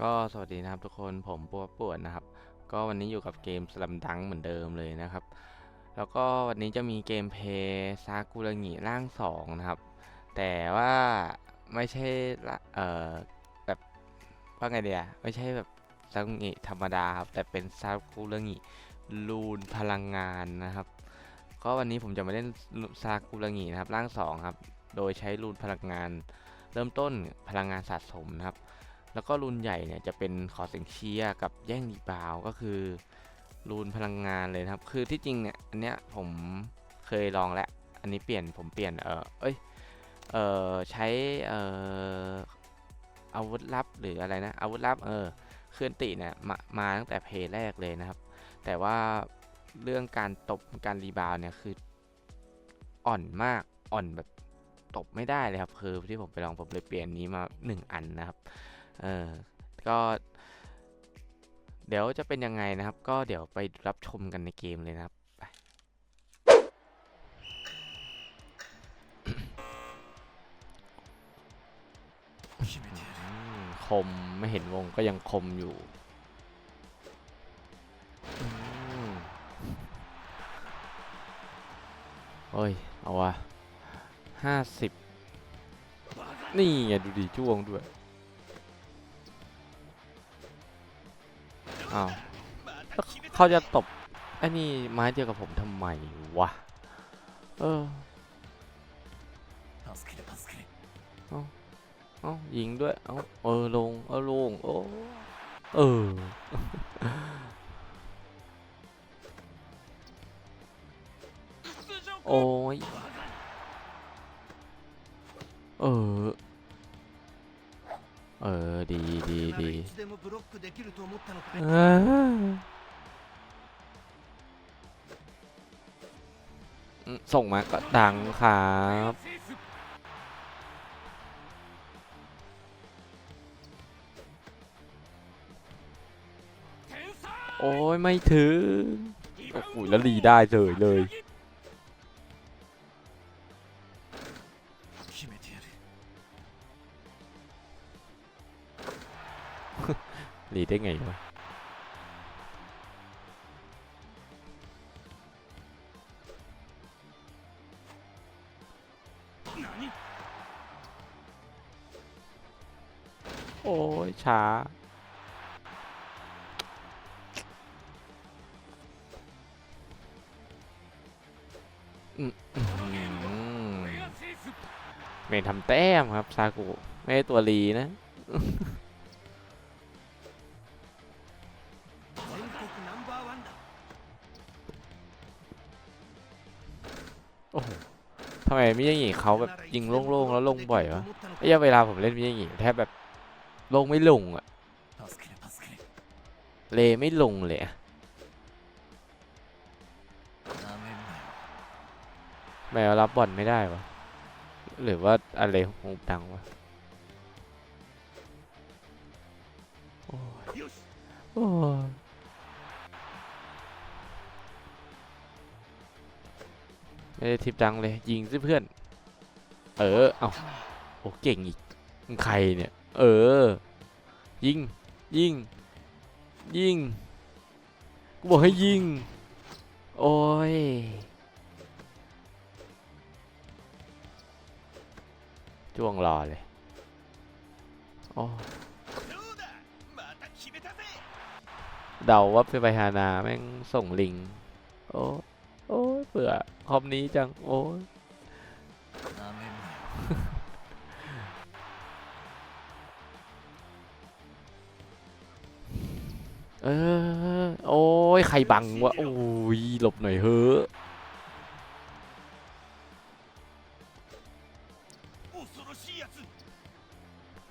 ก็สวัสดีนะครับทุกคนผมปัวปวนนะครับ ก็วันนี้อยู่กับเกมสลัมดังเหมือนเดิมเลยนะครับ แล้วก็วันนี้จะมีเกมเพย์ซากุระงิร่างสองนะครับ แต่ว่าไม่ใช่เอ่อแบบว่าไงเดียไม่ใช่แบบซากุระงิธรรมดาครับแต่เป็นซากุระงิลูนพลังงานนะครับ ก็วันนี้ผมจะมาเล่นซากุระงินะครับร่างสองครับ โดยใช้รูนพลังงาน เริ่มต้นพลังงานสะสมนะครับ แล้วก็รูนใหญ่เนี่ยจะเป็นขอเสียงเชียกับแย่งดีบาวก็คือรูนพลังงานเลยนะครับ คือที่จริงเนี่ยอันเนี้ยผมเคยลองแล้ว อันนี้เปลี่ยนผมเปลี่ยนเออเอ้ยเออใช้เอออาวุธลับหรืออะไรนะอาวุธลับเออเคลื่อนติเนี่ยมามาตั้งแต่เพลย์แรกเลยนะครับ แต่ว่าเรื่องการตบการรีบาวเนี่ยคืออ่อนมากอ่อนแบบตบไม่ได้เลยครับคือที่ผมไปลองผมเลยเปลี่ยนนี้มาหนึ่งอันนะครับ เออก็ เดี๋ยวจะเป็นยังไงนะครับ ก็เดี๋ยวไปรับชมกันในเกมเลยนะครับคมไม่เห็นวงก็ยังคมอยู่อืมโอ้ย เอาวะห้าสิบนี่ไงดูดีจ้วงด้วย อ้าวเขาจะตบไอ้นี่ไม้เดียวกับผมทำไมวะ เออเอาเอายิงด้วย เอาเออลง เออลง โอ้เออ โอ้ย เออ เออดีดีดีเส่งมาก็ดังครับโอ้ยไม่ถึง โอ้โแล้วรีได้เลยเลย รีได้ไงวะโอ้ยช้าอืมอืมเมนทำแต้มครับ ซากุ ไม่ได้ตัวรีนะ ทำไมมิยางิเขาแบบยิงโล่งๆแล้วลงบ่อยวะระยะเวลาผมเล่นมิยางิแทบแบบลงไม่ลงอะเลไม่ลงเลยแมวรับบอลไม่ได้วะหรือว่าอะไรของตังวะโอ้ย ไม่ได้ทิปดังเลยยิงสิเพื่อน เออ เอาโอ้เก่งอีกใครเนี่ย เออ ยิง ยิง ยิง กูบอกให้ยิง โอ้ย จ้วงรอเลย โอ้เดาว่าไปไปฮานาแม่งส่งลิง โอ้ โอ้ เผื่อคอมนี้จัง โอ้น้เออ โอ้ย ใครบังวะ โอ้ย หลบหน่อยเฮ้อ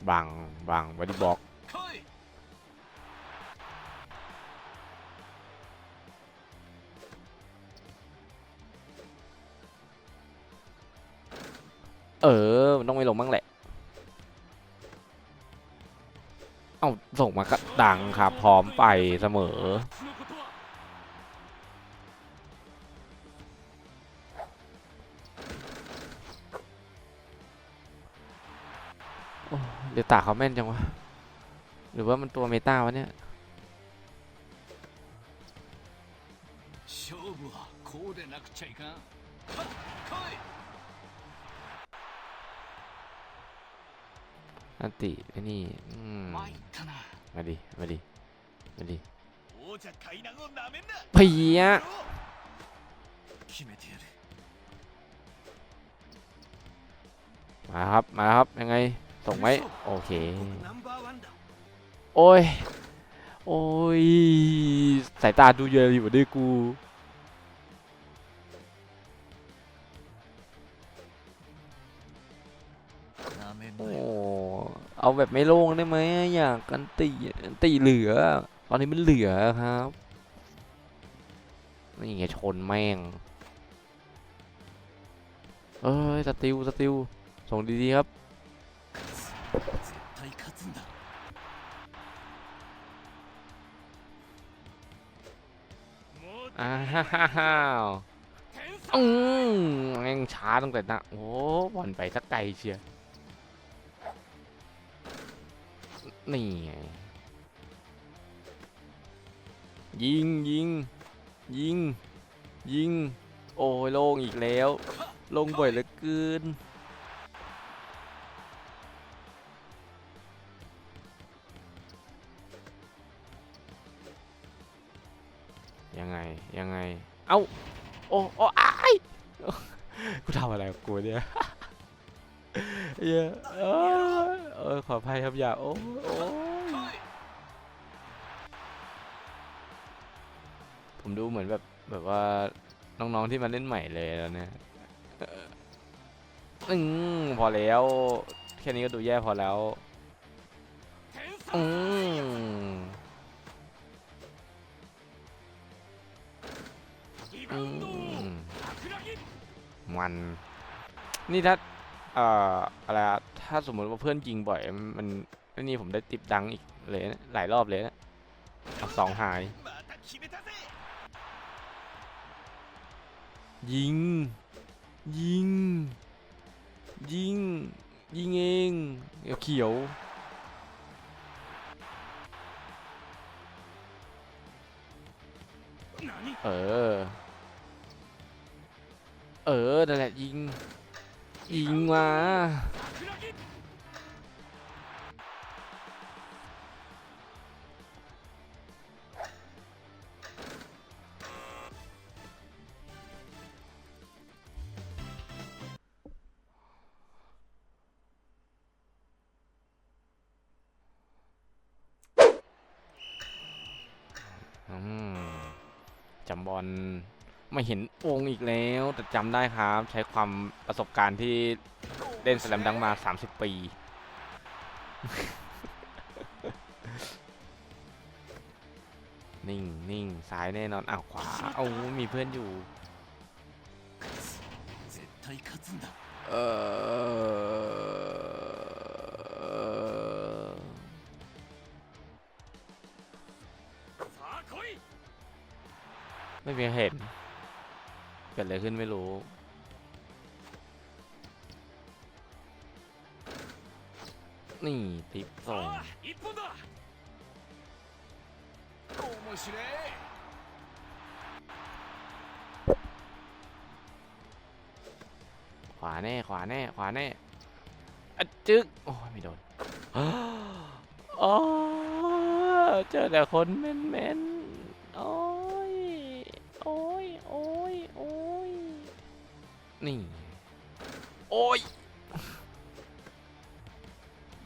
บัง บังบอดี้บอก เออ มันต้องไม่ลงบ้างแหละ เอ้า ส่งมาก็ดังครับ พร้อมไปเสมอ โอ้เดี๋ยวตาเขาแม่นจังวะ หรือว่ามันตัวเมตาวะเนี่ย 勝負はこうでなくちゃいかん อันติไอ้นี่อืมมาดิ มาดิ มาดิเพียมาครับ มาครับ ยังไง ส่งไหมโอเค โอ้ย โอ้ย สายตาดูเยอะอยู่ด้วยกู เอาแบบไม่โล่งได้ไหมอยากกันตีตีเหลือ ตอนนี้มันเหลือครับนี่ไงชนแม่งเอ้ยสติวสติวส่งดีๆครับอ้าวอืมแม่งช้าตั้งแต่นะโอ้บอลไปสักไกลเชียว นี่ไงยิงยิงยิงยิง โอ้ยโล่งอีกแล้ว ลงบ่อยเหลือเกินยังไงยังไง เอ้า โอ้โอ้อ้ายกูทำอะไรกับกูเนี่ยเหี้ยเอ้ย เออขออภัยครับอย่าโอ้โอ้ผมดูเหมือนแบบแบบว่าน้องๆที่มาเล่นใหม่เลยแล้วเนี่ยอออืมพอแล้ว แค่นี้ก็ดูแย่พอแล้วอืมอืมมัน นี่ถ้าเอ่ออะไรอะ ถ้าสมมติว่าเพื่อนยิงบ่อย มันนี่ผมได้ติปดังอีกเลยนะหลายรอบเลยนะสองหาย ยิง ยิง ยิง ยิงเองเขียวเออ เออนั่นแหละยิง ยิงมา จำบอลไม่เห็นองค์อีกแล้ว แต่จำได้ครับ ใช้ความประสบการณ์ที่เล่นสแลมดังมา 30 ปี นิ่งนิ่งซ้ายแน่นอน อ้าว ขวา เอามีเพื่อนอยู่ เออ ไม่มีเห็น เกิดอะไรขึ้นไม่รู้ นี่ติปสองขวาแน่ ขวาแน่ ขวาแน่อจึ๊กโอ้ยไม่โดนโอเจอแต่คนแม่น นี่ โอ้ย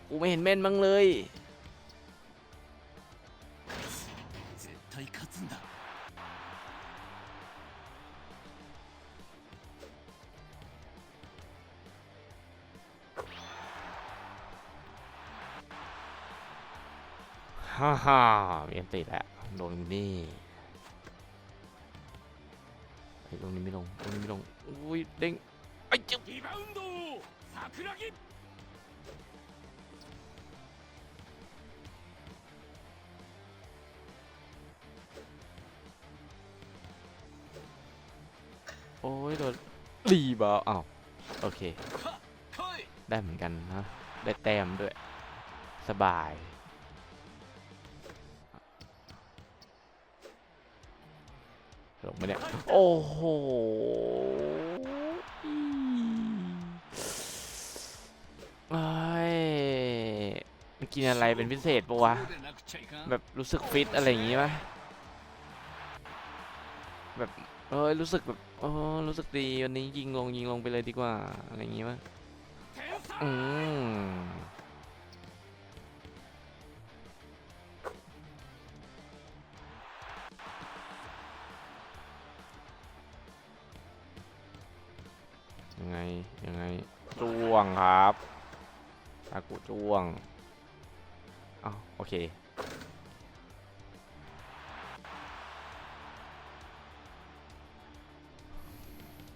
กูไม่เห็นเม่นมั้งเลย ฮ่าฮ่าเมียนตีดแล้วโดนนี่ ตรงนี้ไม่ลง ตรงนี้ไม่ลง อุ้ยเด้งไอ้เจ้าโอ้ยโดนรีบอลอ้าวโอเค ได้เหมือนกันนะ ได้แต้มด้วย สบาย ลงมาเนี่ย โอ้โหไอ้มันกินอะไรเป็นพิเศษปะวะ แบบรู้สึกฟิตอะไรอย่างงี้ปะแบบเอ้ยรู้สึกแบบอ๋อรู้สึกดีวันนี้ยิงลงยิงลงไปเลยดีกว่า อะไรอย่างงี้ปะอืม ยังไง ยังไงจ้วงครับอากูจ้วงอ้าโอเค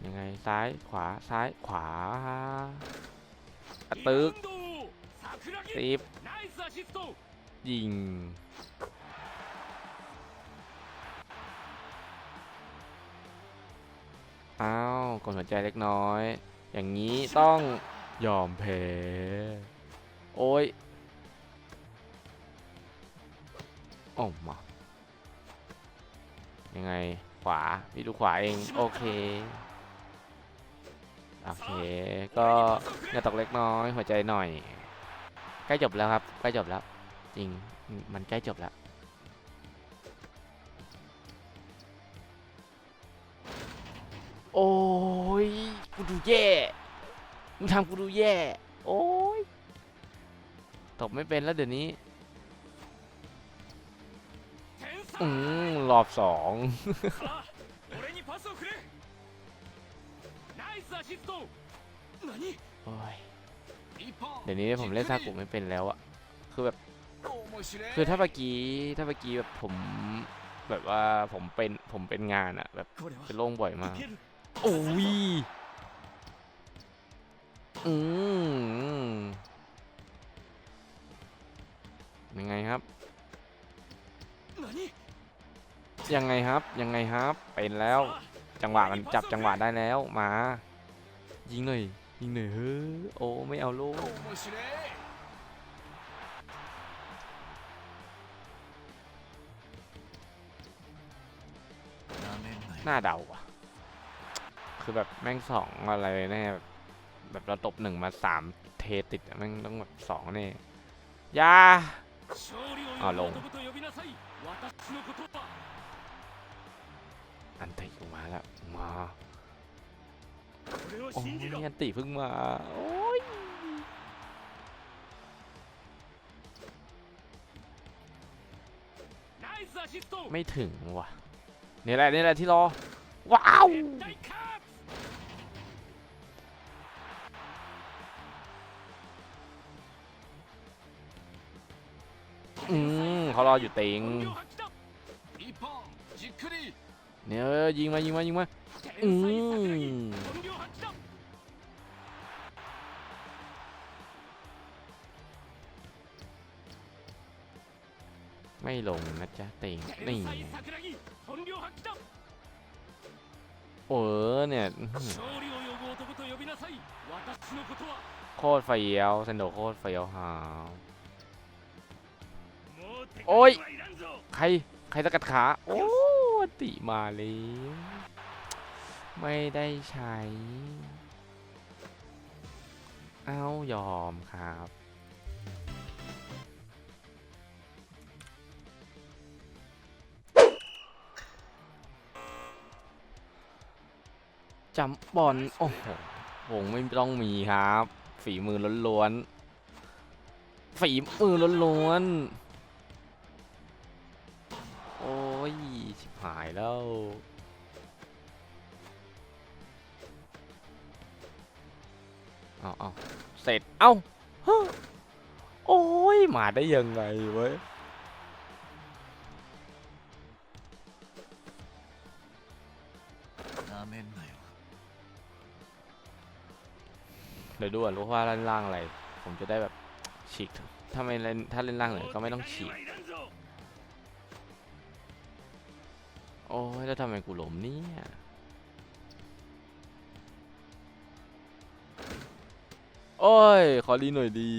ยังไงซ้ายขวาซ้ายขวาตึกตีบยิง อ้าวกดหัวใจเล็กน้อย อย่างนี้ต้องยอมแพ้ โอ้ยโอ้มายังไงขวาพี่ดูขวาเอง โอเค โอเค ก็เงื่อตกเล็กน้อย หัวใจหน่อย ใกล้จบแล้วครับ ใกล้จบแล้ว จริง มันใกล้จบแล้ว โอ้ย กูดูแย่ มึงทำกูดูแย่ โอ้ย ตบไม่เป็นแล้วเดี๋ยวนี้ อืมรอบสองเดี๋ยวนี้ผมเล่นซากุไม่เป็นแล้วอะคือแบบ คือถ้าเมื่อกี้ ถ้าเมื่อกี้แบบผม แบบว่าผมเป็น ผมเป็นงานอะแบบเป็นโล่งบ่อยมาก โอ้ยอืมยังไงครับ ยังไงครับ ยังไงครับ เป็นแล้ว จังหวะมันจับจังหวะได้แล้ว มา ยิงหน่อย ยิงหน่อยเฮ้อโอ้ ไม่เอาลูกหน้าเดาว่ะ คือแบบแม่งสองอะไรแน่แบบแบบเราตบหนึ่งมาสามเทติดแม่งต้องแบบสองนี่ยาอ๋อลง อันติมาแล้ว มาโอ้ยอันติเพิ่งมา โอ้ยไม่ถึงว่ะ นี่แหละ นี่แหละที่รอ ว้าว เขารออยู่ติงเนี่ยยิงมายิงมายิงมาอืมไม่ลงนะจ๊ะติงนี่โอ้เนี่ยโคตรไฟเยวเซนโดโคตรไฟเยวหา โอ้ย ใคร ใครสกัดขา โอ้ติมาเลยไม่ได้ใช้ เอายอมครับ จำบอล โอ้โหวงไม่ต้องมีครับ ฝีมือล้วนๆ ฝีมือล้วนๆ ชิบหายแล้ว เอาเอาเสร็จ เอาโอ้ย มาได้ยังไงเว้ย เดี๋ยวดูว่ารู้ว่าล่างอะไร ผมจะได้แบบฉีก ถ้าไม่เล่นถ้าเล่นล่างเลยก็ไม่ต้องฉีก โอ้ยแล้วทำไมกูหลมเนี่ยโอ้ย ขอรีหน่อยดี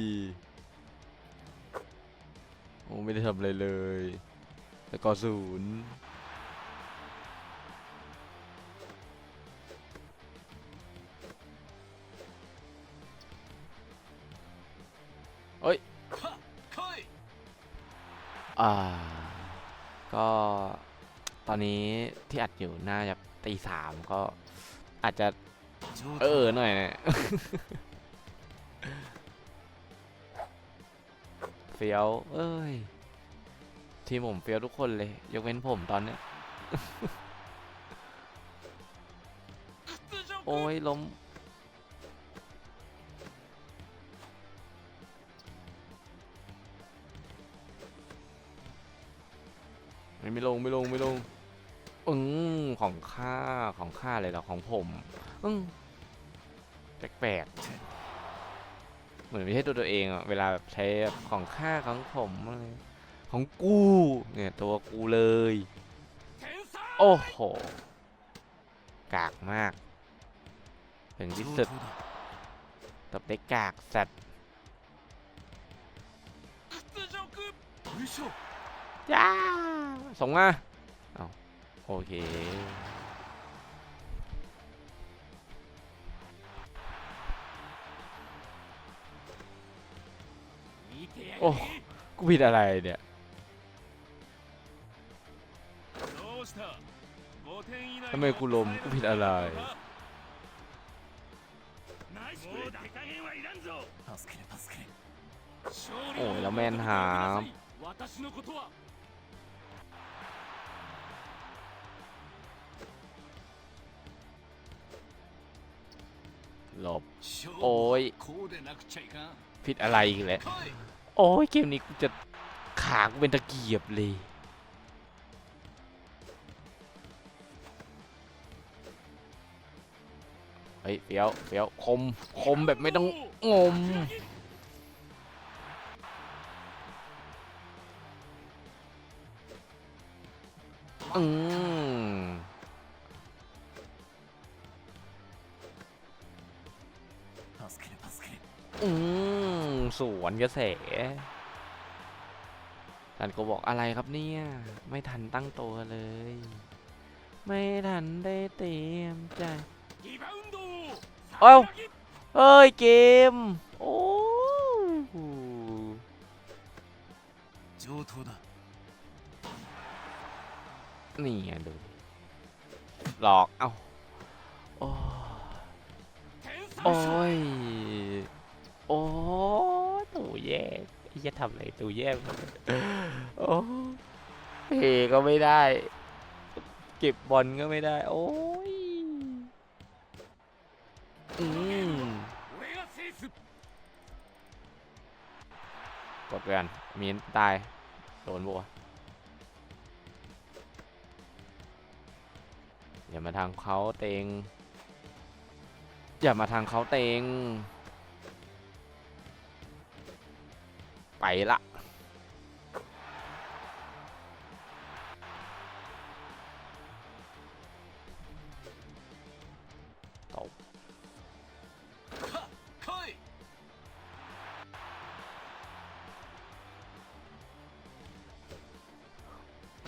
โอ้ ไม่ได้ทำอะไรเลย แต่ก็ศูนย์เอ้ย อ่า ก็ ตอนนี้ที่อัดอยู่น่าจะตีสามก็อาจจะเออหน่อยนะเฟี้ยว เอ้ย ทีผมเฟี้ยวทุกคนเลย ยกเว้นผมตอนเนี้ย โอ้ยล้มไม่ลง ไม่ลง ไม่ลง อืมของข้าของข้าเลยเหรอของผมอืมแปลกๆเหมือนไม่ใช่ตัวตัวเองอะเวลาแบบใช้ของข้าของผมอะไรของกูเนี่ยตัวกูเลย โอ้โหกากมากเห็นที่สุดตบได้กากสัตว์จ้าส่งมาเอา โอเค โอ้ กูผิดอะไรเนี่ย ทำไมกูลม กูผิดอะไร โอ้ยแล้วแมนหาม หลบ โอ้ย ผิดอะไรอีกแล้วโอ้ย เกมนี้กูจะขากูเป็นตะเกียบเลย เฮ้ยเฟี้ยวเฟี้ยวคม คมแบบไม่ต้องงม อืม อืมสวนกระแสทันโกบอกอะไรครับเนี่ย ไม่ทันตั้งตัวเลย ไม่ทันได้เตรียมใจเอ้าเอ้ยเกม แย่โอ้เก็ไม่ได้ เก็บบอลก็ไม่ได้ โอ้ยอืมกดเกันมีนตาย โดนบัวอย่ามาทางเขาเตง อย่ามาทางเขาเตง ไปละ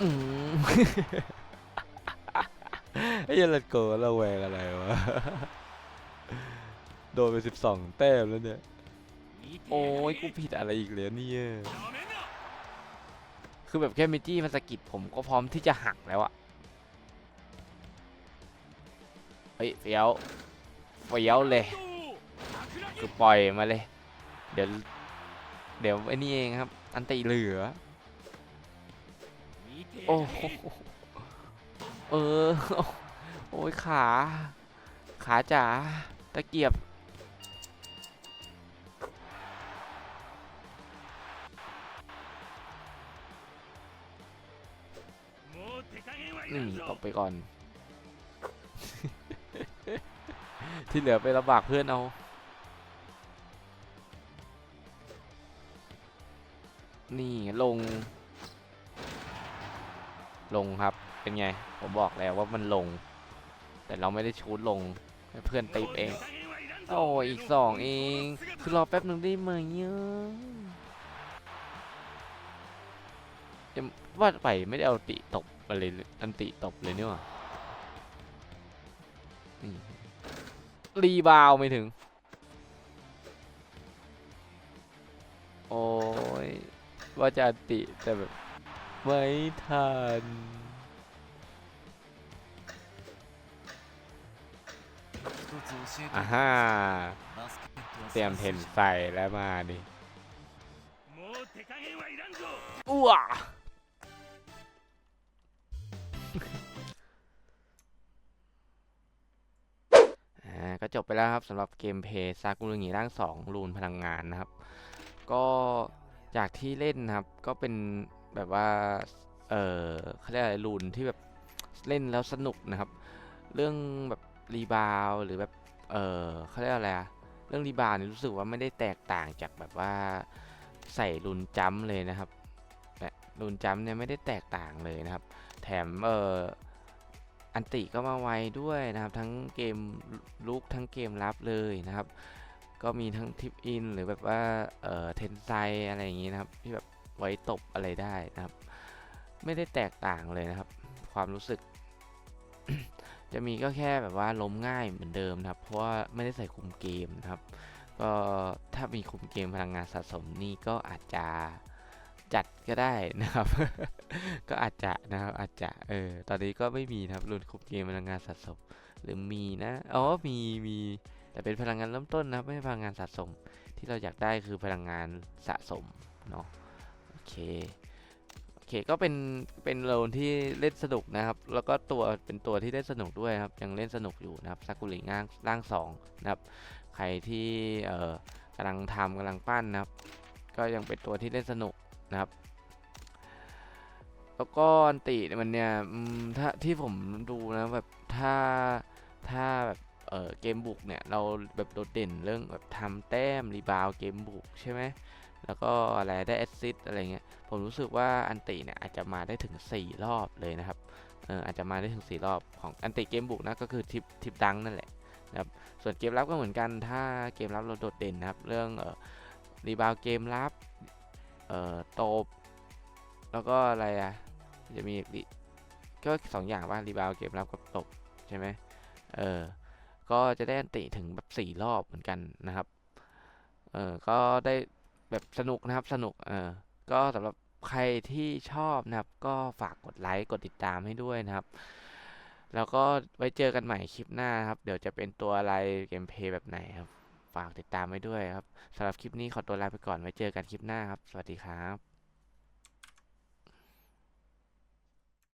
ไอ้ยันเลตโกระแวงอะไรวะ โดนไปสิบสองแต้มแล้วเนี่ย โอ้ยกูผิดอะไรอีกแล้วเนี่ย คือแบบแค่มิจี้มันสกิดผมก็พร้อมที่จะหักแล้วอะเฮ้ยเฟี้ยวเฟี้ยวเลย คือปล่อยมาเลย เดี๋ยว เดี๋ยวไอ้นี่เองครับ อันตีเหลือ โอ้โหเออ โอ้ยขา ขาจ๋า ตะเกียบ นี่ตบไปก่อน ที่เหลือไปลำบากเพื่อนเอานี่ลง ลงครับ เป็นไง ผมบอกแล้วว่ามันลง แต่เราไม่ได้ชูดลงเพื่อนติเอง โอ้อีกสองเอง คือรอแป๊บหนึ่งได้ไหมเนี่ยว่าไปไม่ได้เอาติตบอะไรเลยอันติตบเลยเนี่ยว่ะนี่รีบาวไม่ถึง โอ้ยว่าจะอันติแต่แบบ ไม่ทันอาฮ่าเตรียมเห็นใส่แล้วมาดิอ้วก็จบไปแล้วครับสำหรับเกมเพย์ซากุรุงิร่าง 2 รูนพลังงานนะครับ ก็จากที่เล่นนะครับก็เป็น แบบว่า เออเขาเรียกอะไรรูนที่แบบเล่นแล้วสนุกนะครับ เรื่องแบบรีบาวหรือแบบ เออเขาเรียกอะไรอะเรื่องรีบาวนี่รู้สึกว่าไม่ได้แตกต่างจากแบบว่าใส่รุนจัมเลยนะครับและรุนจัมเนี่ยไม่ได้แตกต่างเลยนะครับ แถมเอออันติก็มาไวด้วยนะครับ ทั้งเกมลุกทั้งเกมรับเลยนะครับ ก็มีทั้งทิปอินหรือแบบว่าเออเทนไซอะไรอย่างงี้นะครับที่แบบ ไว้ตบอะไรได้นะครับ ไม่ได้แตกต่างเลยนะครับ ความรู้สึก จะมีก็แค่แบบว่าล้มง่ายเหมือนเดิมนะครับ เพราะว่าไม่ได้ใส่คุมเกมนะครับ ก็ถ้ามีคุมเกมพลังงานสะสมนี่ก็อาจจะจัดก็ได้นะครับ ก็อาจจะนะครับอาจจะเออตอนนี้ก็ไม่มีนะครับรุ่นคุมเกมพลังงานสะสม หรือมีนะอ๋อมีมีแต่เป็นพลังงานเริ่มต้นนะครับไม่ใช่พลังงานสะสม ที่เราอยากได้คือพลังงานสะสมเนาะ เคโอเคก็เป็นเป็นโลนที่เล่นสนุกนะครับ แล้วก็ตัวเป็นตัวที่เล่นสนุกด้วยครับยังเล่นสนุกอยู่นะครับซากุริง่างร่างสองนะครับใครที่เอ่อกำลังทำกำลังปั้นนะครับ ก็ยังเป็นตัวที่เล่นสนุกนะครับแล้วก็อันตรีมันเนี่ยถ้าที่ผมดูนะแบบถ้าถ้าแบบเออเกมบุกเนี่ยเราแบบโดดเด่นเรื่องแบบทำแต้มรีบาวเกมบุกใช่ไหม แล้วก็อะไรได้แอสซิสอะไรเงี้ย ผมรู้สึกว่าอันติเนี่ยอาจจะมาได้ถึง 4 รอบเลยนะครับ เอออาจจะมาได้ถึง 4 รอบของอันติเกมบุกนะก็คือทิปทิปดังนั่นแหละนะครับ ส่วนเกมรับก็เหมือนกัน ถ้าเกมรับเราโดดเด่นนะครับ เรื่องเออรีบาวเกมรับ เอ่อตบ แล้วก็อะไรอะจะมีก็สองอย่างว่ารีบาวเกมรับกับตบใช่ไหมเออ ก็จะได้อันติถึงแบบสี่รอบเหมือนกันนะครับ เออก็ได้ แบบสนุกนะครับสนุกเออก็สำหรับใครที่ชอบนะครับ ก็ฝากกดไลค์กดติดตามให้ด้วยนะครับ แล้วก็ไว้เจอกันใหม่คลิปหน้าครับ เดี๋ยวจะเป็นตัวอะไรเกมเพย์แบบไหนครับ ฝากติดตามไว้ด้วยครับสำหรับคลิปนี้ขอตัวลาไปก่อนไว้เจอกันคลิปหน้าครับ สวัสดีครับ